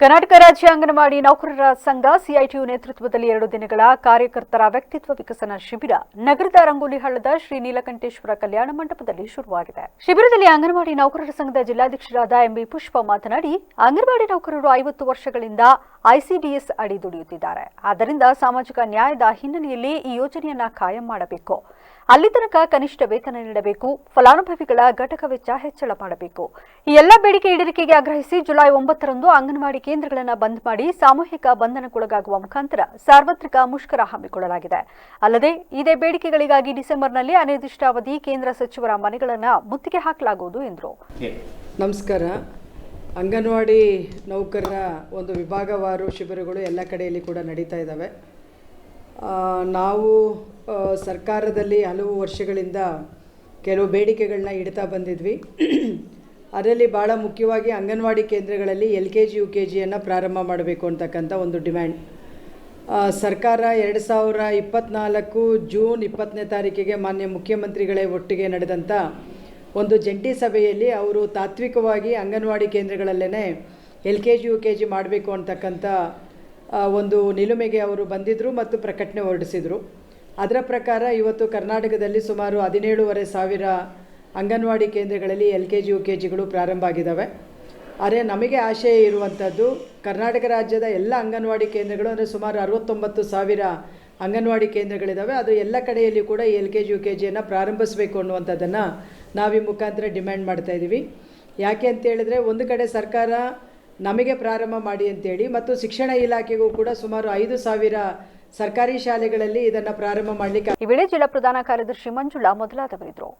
ಕರ್ನಾಟಕ ರಾಜ್ಯ ಅಂಗನವಾಡಿ ನೌಕರರ ಸಂಘ ಸಿಐಟಿಯು ನೇತೃತ್ವದಲ್ಲಿ ಎರಡು ದಿನಗಳ ಕಾರ್ಯಕರ್ತರ ವ್ಯಕ್ತಿತ್ವ ವಿಕಸನ ಶಿಬಿರ ನಗರದ ರಂಗೋಲಿ ಹಳ್ಳದ ಶ್ರೀ ನೀಲಕಂಠೇಶ್ವರ ಕಲ್ಯಾಣ ಮಂಟಪದಲ್ಲಿ ಶುರುವಾಗಿದೆ. ಶಿಬಿರದಲ್ಲಿ ಅಂಗನವಾಡಿ ನೌಕರರ ಸಂಘದ ಜಿಲ್ಲಾಧ್ಯಕ್ಷರಾದ ಎಂಬಿ ಪುಷ್ಪ ಮಾತನಾಡಿ, ಅಂಗನವಾಡಿ ನೌಕರರು ಐವತ್ತು ವರ್ಷಗಳಿಂದ ಐಸಿಡಿಎಸ್ ಅಡಿ ದುಡಿಯುತ್ತಿದ್ದಾರೆ. ಆದ್ದರಿಂದ ಸಾಮಾಜಿಕ ನ್ಯಾಯದ ಹಿನ್ನೆಲೆಯಲ್ಲಿ ಈ ಯೋಜನೆಯನ್ನ ಕಾಯಂ ಮಾಡಬೇಕು. ಅಲ್ಲಿ ತನಕ ಕನಿಷ್ಠ ವೇತನ ನೀಡಬೇಕು, ಫಲಾನುಭವಿಗಳ ಘಟಕ ವೆಚ್ಚ ಹೆಚ್ಚಳ ಮಾಡಬೇಕು. ಈ ಎಲ್ಲ ಬೇಡಿಕೆ ಈಡೇರಿಕೆಗೆ ಆಗ್ರಹಿಸಿ ಜುಲೈ ಒಂಬತ್ತರಂದು ಅಂಗನವಾಡಿ ಕೇಂದ್ರಗಳನ್ನು ಬಂದ್ ಮಾಡಿ ಸಾಮೂಹಿಕ ಬಂಧನಕ್ಕೊಳಗಾಗುವ ಮುಖಾಂತರ ಸಾರ್ವತ್ರಿಕ ಮುಷ್ಕರ ಹಮ್ಮಿಕೊಳ್ಳಲಾಗಿದೆ. ಅಲ್ಲದೆ ಇದೇ ಬೇಡಿಕೆಗಳಿಗಾಗಿ ಡಿಸೆಂಬರ್ನಲ್ಲಿ ಅನಿರ್ದಿಷ್ಟಾವಧಿ ಕೇಂದ್ರ ಸಚಿವರ ಮನೆಗಳನ್ನು ಮುತ್ತಿಗೆ ಹಾಕಲಾಗುವುದು ಎಂದರು. ನಮಸ್ಕಾರ. ಅಂಗನವಾಡಿ ನೌಕರರ ಒಂದು ವಿಭಾಗವಾರು ಶಿಬಿರಗಳು ಎಲ್ಲ ಕಡೆಯಲ್ಲಿ ಕೂಡ ನಡೀತಾ ಇದ್ದಾವೆ ನಾವು ಸರ್ಕಾರದಲ್ಲಿ ಹಲವು ವರ್ಷಗಳಿಂದ ಕೆಲವು ಬೇಡಿಕೆಗಳನ್ನ ಇಡ್ತಾ ಬಂದಿದ್ವಿ. ಅದರಲ್ಲಿ ಭಾಳ ಮುಖ್ಯವಾಗಿ ಅಂಗನವಾಡಿ ಕೇಂದ್ರಗಳಲ್ಲಿ L K G, U K ಜಿಯನ್ನು ಪ್ರಾರಂಭ ಮಾಡಬೇಕು ಅಂತಕ್ಕಂಥ ಒಂದು ಡಿಮ್ಯಾಂಡ್. ಸರ್ಕಾರ ಎರಡು ಸಾವಿರ ಇಪ್ಪತ್ತ್ನಾಲ್ಕು ಜೂನ್ ಇಪ್ಪತ್ತನೇ ತಾರೀಕಿಗೆ ಮಾನ್ಯ ಮುಖ್ಯಮಂತ್ರಿಗಳೇ ಒಟ್ಟಿಗೆ ನಡೆದಂಥ ಒಂದು ಜಂಟಿ ಸಭೆಯಲ್ಲಿ ಅವರು ತಾತ್ವಿಕವಾಗಿ anganwadi ಕೇಂದ್ರಗಳಲ್ಲೇ L K G, U K G ಮಾಡಬೇಕು ಅಂತಕ್ಕಂಥ ಒಂದು ನಿಲುಮೆಗೆ ಅವರು ಬಂದಿದ್ದರು ಮತ್ತು ಪ್ರಕಟಣೆ ಹೊರಡಿಸಿದರು. ಅದರ ಪ್ರಕಾರ ಇವತ್ತು ಕರ್ನಾಟಕದಲ್ಲಿ ಸುಮಾರು ಹದಿನೇಳುವರೆ ಸಾವಿರ ಅಂಗನವಾಡಿ ಕೇಂದ್ರಗಳಲ್ಲಿ L K G U K ಜಿಗಳು ಪ್ರಾರಂಭ ಆಗಿದ್ದಾವೆ. ಆದರೆ ನಮಗೆ ಆಶಯ ಇರುವಂಥದ್ದು ಕರ್ನಾಟಕ ರಾಜ್ಯದ ಎಲ್ಲ ಅಂಗನವಾಡಿ ಕೇಂದ್ರಗಳು, ಅಂದರೆ ಸುಮಾರು ಅರವತ್ತೊಂಬತ್ತು ಸಾವಿರ ಅಂಗನವಾಡಿ ಕೇಂದ್ರಗಳಿದ್ದಾವೆ. ಅದು ಎಲ್ಲ ಕಡೆಯಲ್ಲಿ ಕೂಡ L K G U K ಜಿಯನ್ನು ಪ್ರಾರಂಭಿಸಬೇಕು ಅನ್ನುವಂಥದ್ದನ್ನು ನಾವು ಈ ಮುಖಾಂತರ ಡಿಮ್ಯಾಂಡ್ ಮಾಡ್ತಾಯಿದ್ದೀವಿ ಯಾಕೆ ಅಂತ ಹೇಳಿದ್ರೆ, ಒಂದು ಕಡೆ ಸರ್ಕಾರ ನಮಗೆ ಪ್ರಾರಂಭ ಮಾಡಿ ಅಂತೇಳಿ, ಮತ್ತು ಶಿಕ್ಷಣ ಇಲಾಖೆಗೂ ಕೂಡ ಸುಮಾರು ಐದು ಸಾವಿರ ಸರ್ಕಾರಿ ಶಾಲೆಗಳಲ್ಲಿ ಇದನ್ನು ಪ್ರಾರಂಭ ಮಾಡಲಿಕ್ಕೆ ಈ ವೇಳೆ ಜಿಲ್ಲಾ ಪ್ರಧಾನ ಕಾರ್ಯದರ್ಶಿ ಮಂಜುಳಾ ಮೊದಲಾದವರಿದ್ದರು.